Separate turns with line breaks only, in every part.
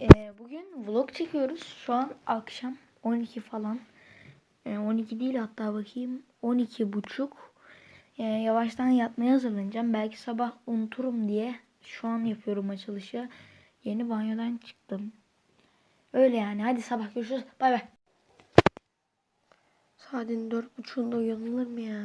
Ee, bugün vlog çekiyoruz. Şu an akşam 12 falan. Ee, 12 değil hatta bakayım 12 buçuk. Ee, yavaştan yatmaya hazırlanacağım. Belki sabah unuturum diye şu an yapıyorum açılışı. Yeni banyodan çıktım. Öyle yani. Hadi sabah görüşürüz. Bay bay. Saatin dört buçuğunda uyanılır mı ya?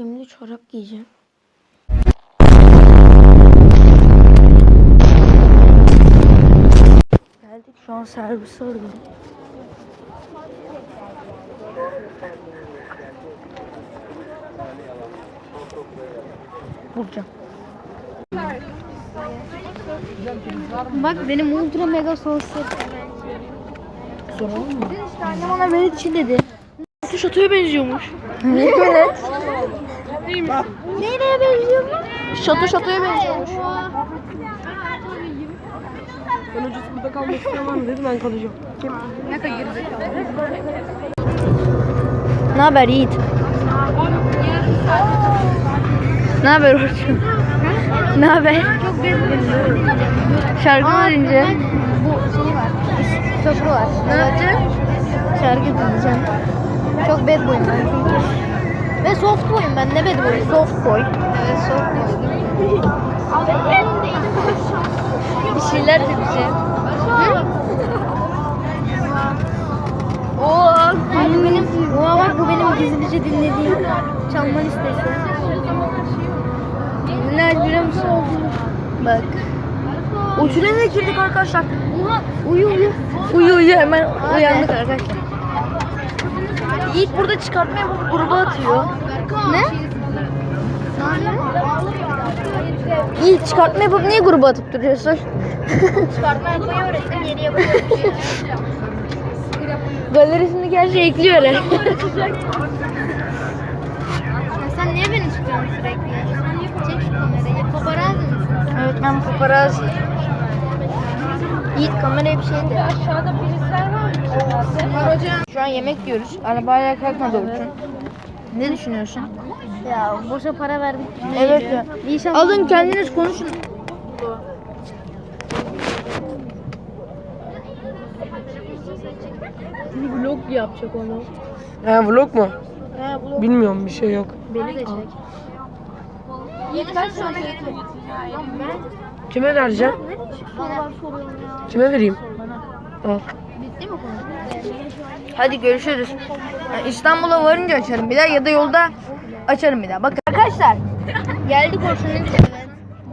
Şimdi çorap giyeceğim. Geldik şu an servis arıyorum. Vuracağım.
Bak benim ultra mega sosyal.
Zor mu?
İşte annem ona çi dedi.
Şatoya benziyormuş.
Niye böyle? Nereye benziyor mu?
Şato şatoya benziyormuş.
Ben hocası burada kalmak istemem dedi ben kalacağım.
Ne haber Yiğit? Ne haber Orçun? Ne haber? Şarkı mı dinleyeceksin?
Bu şey var. Köprü var.
Ne yapacaksın?
Şarkı dinleyeceğim. Çok bad boyum ben. Ve soft boyum ben. Ne bad boy? Soft boy. Evet soft boy.
Bir şeyler söyleyeceğim.
Oo, Ay bu benim, Oha bak bu benim gizlice dinlediğim çalma listesi.
Ne biliyor musun? Bak. O tünele girdik arkadaşlar.
Uyu uyu.
Uyu uyu hemen uyandık arkadaşlar. Yiğit burada çıkartma yapıp gruba atıyor.
Ne?
Yiğit çıkartma yapıp niye gruba atıp duruyorsun?
Çıkartma yapmayı öğrettim yeni yapıyorum.
Galerisindeki her şeyi ekliyor.
Ya sen niye beni tutuyorsun sürekli? Çek şu kamerayı. Paparazzi mısın?
evet ben paparazzi. Yiğit kameraya bir şey de.
Aşağıda polisler var mı? hocam.
Şu an yemek yiyoruz. Arabaya kalkmadı Orçun. Ne düşünüyorsun?
Ya boşa para verdik.
Evet ya.
İnşallah.
Alın kendiniz konuşun.
Vlog yapacak onu. He vlog mu? Bilmiyorum bir şey yok.
Beni de çek. Yiğit kaç tane
Kime vereceğim? Kime vereyim? Al.
Bitti mi konu?
Hadi görüşürüz. Yani İstanbul'a varınca açarım bir daha ya da yolda açarım bir daha. Bakın arkadaşlar. Geldik Orçun'un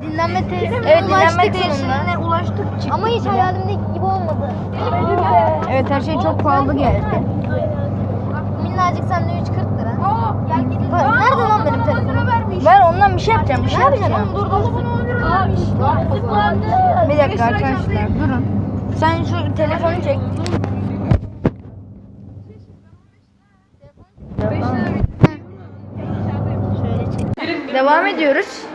Dinlenme tesisine
Evet dinlenme tesisine ulaştık. çıktık
Ama hiç hayalimdeki gibi olmadı.
Evet her şey çok pahalı geldi.
Minnacık sandviç 40 lira. Gel gidelim. Nerede lan benim telefonum?
Ben ondan bir şey yapacağım. Bir şey yapacağım.
Dur dur.
Bir dakika arkadaşlar durun. Sen şu telefonu çek. Devam ediyoruz.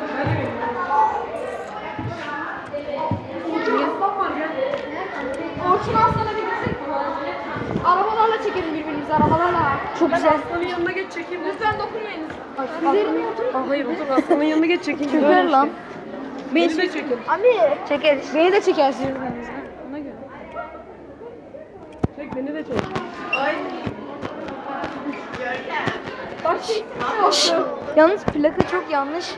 Orçun Aslan'a bir? Arabalarla çekelim arabalarla.
Çok güzel.
Aslanın yanına geç çekeyim.
Lütfen dokunmayınız.
Üzerine otur. Aa, hayır otur aslanın yanına geç çekeyim.
Güzel lan.
Beni de çekin.
Çekeriz.
Beni de çekersin. Ona göre. Çek beni de çek.
Yalnız plaka çok yanlış.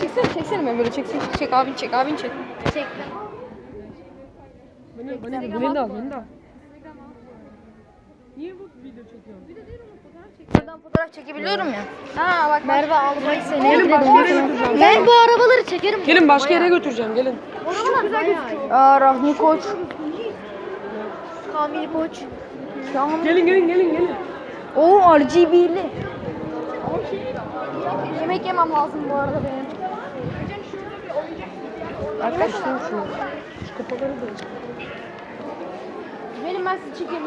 Çeksene çeksene ben böyle çeksene. Çek abin çek abin çek.
Çek.
Beni, beni, de, beni de al beni de al. Niye bu video çekiyorsun?
Buradan fotoğraf çekebiliyorum ya.
Ha bak Merve almayı
Gelin başka yere götüreceğim.
Ben bu arabaları çekerim.
Gelin başka yere götüreceğim gelin.
Aa Rahmi Koç.
Kamil Koç.
Gelin gelin gelin gelin.
O RGB'li.
Yemek yemem lazım bu arada benim.
Arkadaşlar
Benim ben size çekeyim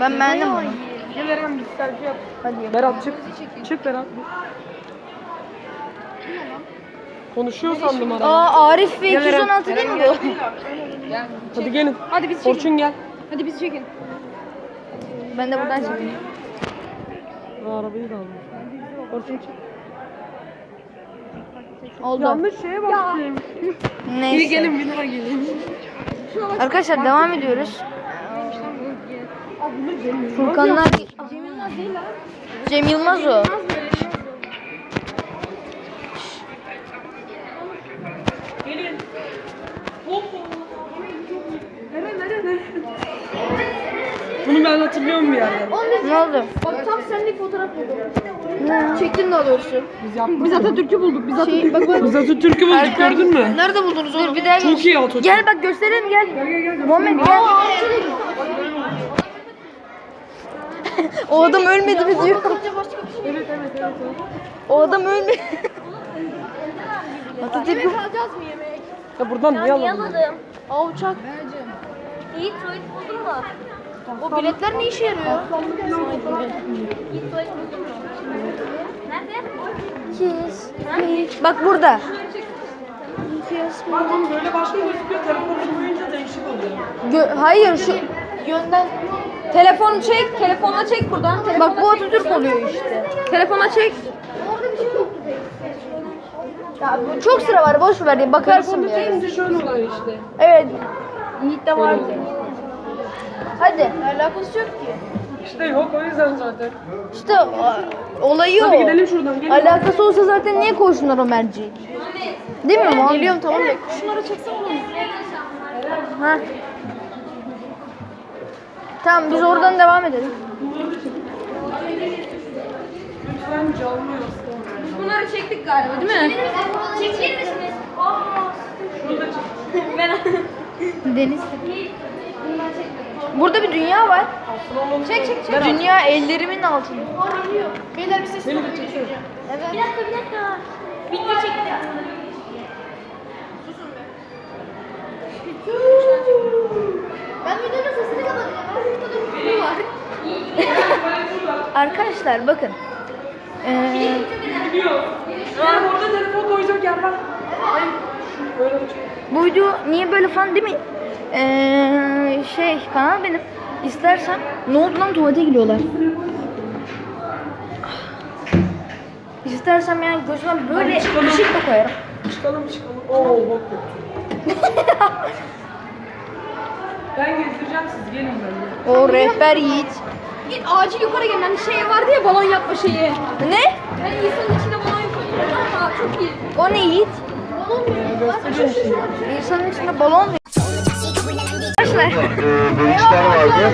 ben beğendim bunu.
Gel Eren bir selfie yap.
Hadi yap.
Berat çık. Çık Berat. Konuşuyor sandım arada.
Aa Arif ve
Gel Eren.
216 değil mi bu?
Hadi gelin.
Hadi biz çekin.
Orçun gel.
Hadi biz çekin.
Ben de buradan çekeyim.
Aa, arabayı da aldım. Orçun çık.
Oldu.
Yanlış şeye bastım.
Neyse.
Bir gelin bir daha gelin.
Arkadaşlar devam ediyoruz. Furkanlar Cem Yılmaz o.
Gelin. Hop. Eren Eren Eren. Bunu ben hatırlıyorum bir yerden.
Ne oldu?
Bak tam senlik fotoğraf buldum. Çektim daha doğrusu.
Biz yaptık.
Biz Atatürk'ü bulduk. Biz Atatürk'ü
Şey, bak bak.
Biz Atatürk'ü bulduk gördün mü?
Nerede buldunuz onu?
Dur bir daha gel.
Çok iyi Atatürk.
Gel bak gösterelim gel.
Gel gel gel.
Muhammed gel. O adam ölmedi mi diyor.
Evet evet evet. evet.
O adam ölmedi. Atatürk'ü
Alacağız mı yemek?
Ya buradan niye alalım?
Aa uçak.
İyi tuvalet buldun mu?
O biletler ne işe yarıyor?
İyi tuvalet? Nerede?
Bak burada.
Tamam böyle başka gözüküyor. Telefonu koyunca değişik oluyor.
Gö- Hayır şu
Yönden.
Telefonu çek. Telefonla çek buradan.
bak bu Atatürk oluyor işte.
Telefona çek.
Ya bu çok sıra var boş ver diye bakarsın
Telefonu
bir ara.
çekince şöyle oluyor işte.
Evet. Yiğit de vardı. Hadi.
Alakası yok ki.
İşte yok o yüzden zaten.
İşte o- olayı
Hadi
o.
gidelim şuradan. Gelin.
Alakası olsa zaten niye koysunlar o merceği? Değil mi?
Geliyorum tamam bekle. Şunları çeksene.
Ha. Tamam biz oradan devam edelim.
Lütfen canlı yaz.
Biz bunları çektik galiba değil mi?
Çekilir misiniz?
Şurada çek.
Deniz. Burada bir dünya var.
Çek çek çek.
Dünya ellerimin altında.
Beyler bir ses
Beni de çeksene.
Bir dakika bir dakika. Video çektim.
Ben videonun sesini kapatacağım. Burada var.
Arkadaşlar bakın. Ee,
orada telefon koyacak yer var. Çek.
bu video niye böyle falan değil mi? Ee, şey kanal benim. İstersen ne oldu lan tuvalete gidiyorlar. İstersem yani gözüme böyle ışık da koyarım.
Çıkalım çıkalım. Oo bok ben gezdireceğim siz gelin benimle.
O rehber yiğit.
Git acil yukarı gelin. Hani şey vardı ya balon yapma şeyi.
Ne?
Hani insanın içine balon yapıyor. Aa çok iyi.
O ne yiğit?
Göstereceğim şimdi.
İnsanın içinde balon mu? Arkadaşlar.
bu işler vardı.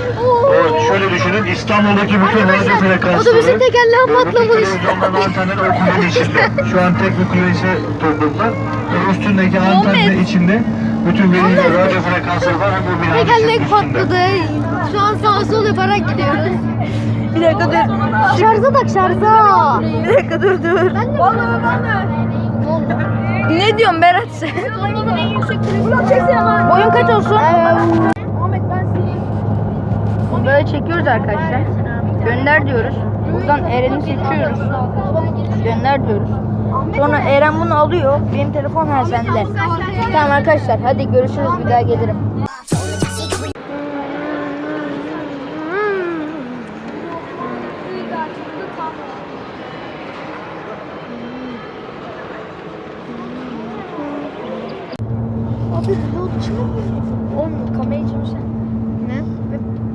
O şöyle düşünün İstanbul'daki bütün radyo frekansları
otobüsün tekerleği patlamış.
bütün televizyonların antenleri o kulenin içinde. Şu an tek bir kulesi topladılar. Ve üstündeki antenle içinde bütün radyo frekansları var ve bu binanın
Tekerlek patladı. Şu an sağa sola yaparak gidiyoruz.
Bir dakika dur.
Şarja tak şarja.
Bir dakika dur dur.
Vallahi ben de.
Ne diyorsun Berat sen? Boyun kaç olsun?
Muhammed ben seni.
Böyle çekiyoruz arkadaşlar. Gönder diyoruz. Buradan Eren'i seçiyoruz. Gönder diyoruz. Sonra Eren bunu alıyor. Benim telefon her sende. Tamam arkadaşlar hadi görüşürüz bir daha gelirim.
Abi bu çıkıyor.
Oğlum kamerayı çevirsen. Ne?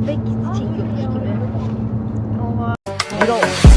Çekiyormuş gibi. Oha.